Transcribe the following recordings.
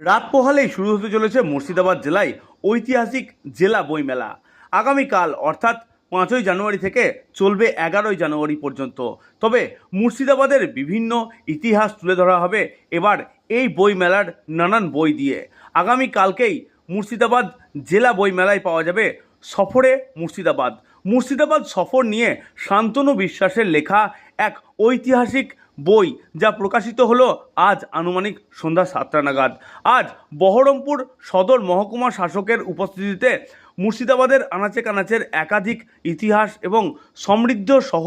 রাত পোহালেই শুরু হতে চলেছে মুর্শিদাবাদ জেলায় ঐতিহাসিক জেলা বইমেলা। আগামীকাল, অর্থাৎ পাঁচই জানুয়ারি থেকে চলবে এগারোই জানুয়ারি পর্যন্ত। তবে মুর্শিদাবাদের বিভিন্ন ইতিহাস তুলে ধরা হবে এবার এই বইমেলার নানান বই দিয়ে। আগামীকালকেই মুর্শিদাবাদ জেলা বইমেলায় পাওয়া যাবে সফরে মুর্শিদাবাদ। মুর্শিদাবাদ সফর নিয়ে শান্তনু বিশ্বাসের লেখা এক ঐতিহাসিক বই যা প্রকাশিত হলো আজ আনুমানিক সন্ধ্যা সাতটা নাগাদ। আজ বহরমপুর সদর মহকুমা শাসকের উপস্থিতিতে মুর্শিদাবাদের আনাচে কানাচের একাধিক ইতিহাস এবং সমৃদ্ধ সহ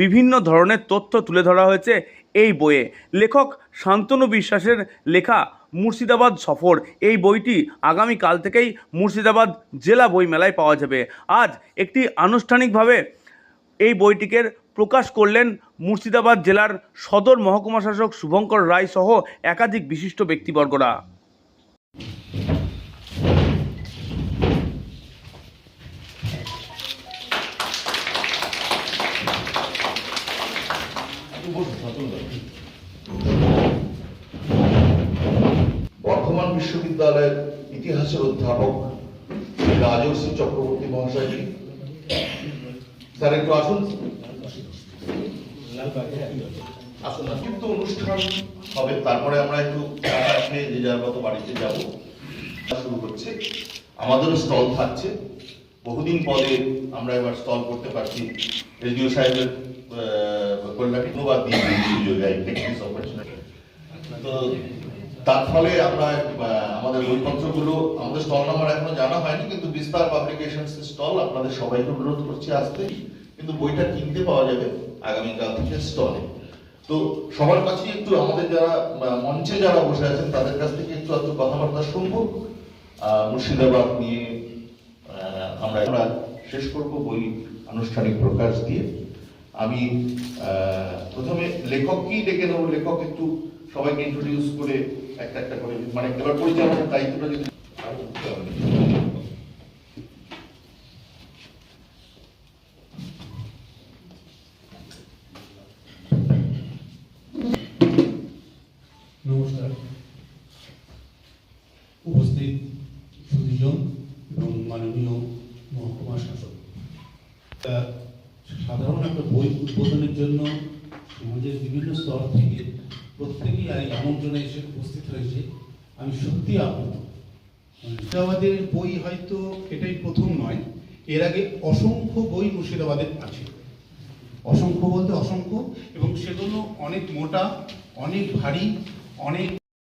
বিভিন্ন ধরনের তথ্য তুলে ধরা হয়েছে এই বইয়ে। লেখক শান্তনু বিশ্বাসের লেখা মুর্শিদাবাদ সফর, এই বইটি আগামীকাল থেকেই মুর্শিদাবাদ জেলা বই মেলায় পাওয়া যাবে। আজ একটি আনুষ্ঠানিকভাবে এই বইটিকে প্রকাশ করলেন মুর্শিদাবাদ জেলার সদর মহকুমা শাসক শুভঙ্কর রায় সহ একাধিক বিশিষ্ট ব্যক্তিবর্গরা। বর্ধমান বিশ্ববিদ্যালয়ের ইতিহাসের অধ্যাপক রাজর্ষি চক্রবর্তী মহাশয়জি স্যার, একটু আসুন। আসুন না কিন্তু অনুষ্ঠান হবে, তারপরে আমরা একটু খেয়ে যে যার মতো বাড়িতে যাব। শুরু হচ্ছে আমাদেরও স্টল থাকছে। বহুদিন পরে আমরা এবার স্টল করতে পারছি। এসডিও সাহেবের কল্যাণে ধন্যবাদ দিয়ে তো তার ফলে আমরা আমাদের বইপত্রগুলো, আমাদের স্টল নাম্বার এখনও জানা হয়নি, কিন্তু বিস্তার পাবলিকেশনস স্টল আপনাদের সবাইকে অনুরোধ করছি আসতে কিন্তু বইটা কিনতে পাওয়া যাবে আগামীকাল থেকে স্টলে তো সবার কাছে একটু আমাদের যারা মঞ্চে যারা বসে আছেন, তাদের কাছ থেকে একটু একটু কথাবার্তা শুনব। মুর্শিদাবাদ নিয়ে আমরা আমরা শেষ করব বই আনুষ্ঠানিক প্রকাশ দিয়ে। আমি প্রথমে লেখককেই ডেকে নেব? লেখক একটু সবাইকে ইন্ট্রোডিউস করে একটা একটা করে মানে এবার পরিচালনার দায়িত্বটা যদি সাধারণ একটা বই উদ্বোধনের জন্য সমাজের বিভিন্ন স্তর থেকে প্রত্যেকেই এই আমন্ত্রণে এসে উপস্থিত হয়েছে। আমি সত্যি আপ্লুত। মুর্শিদাবাদের বই হয়তো এটাই প্রথম নয়। এর আগে অসংখ্য বই মুর্শিদাবাদের আছে। অসংখ্য বলতে অসংখ্য এবং সেগুলো অনেক মোটা, অনেক ভারী, অনেক